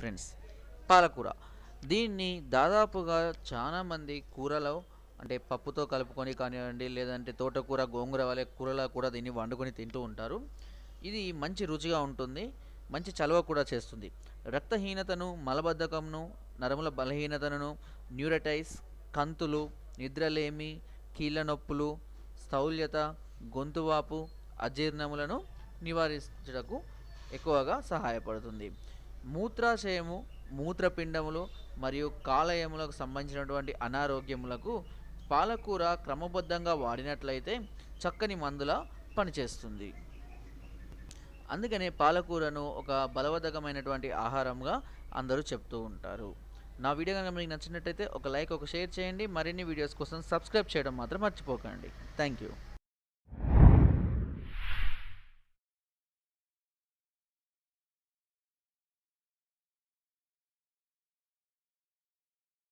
Friends పాలకూర. దీన్ని దాదాపుగా చాలా మంది కూరలో అంటే పప్పుతో కలుపుకొని కానివ్వండి లేదంటే తోటకూర గోంగూర వలె కూరలా కూడా దీన్ని వండుకొని తింటూ ఉంటారు. ఇది మంచి రుచిగా ఉంటుంది మంచి చలవ కూడా చేస్తుంది. రక్తహీనతను మలబద్ధకంను నరముల బలహీనతను న్యూరటైస్ కంతులు నిద్రలేమి కీళ్ళ నొప్పులు స్థౌల్యత గొంతువాపు అజీర్ణములను నివారించటకు ఎక్కువగా సహాయపడుతుంది. మూత్రాశయము మూత్రపిండములు మరియు కాలయములకు సంబంధించినటువంటి అనారోగ్యములకు పాలకూర క్రమబద్ధంగా వాడినట్లయితే చక్కని మందులా పనిచేస్తుంది. అందుకనే పాలకూరను ఒక బలవర్ధకమైనటువంటి ఆహారంగా అందరూ చెప్తూ ఉంటారు. నా వీడియో కనుక మీకు నచ్చినట్టయితే ఒక లైక్ ఒక షేర్ చేయండి. మరిన్ని వీడియోస్ కోసం సబ్స్క్రైబ్ చేయడం మాత్రం మర్చిపోకండి. Thank you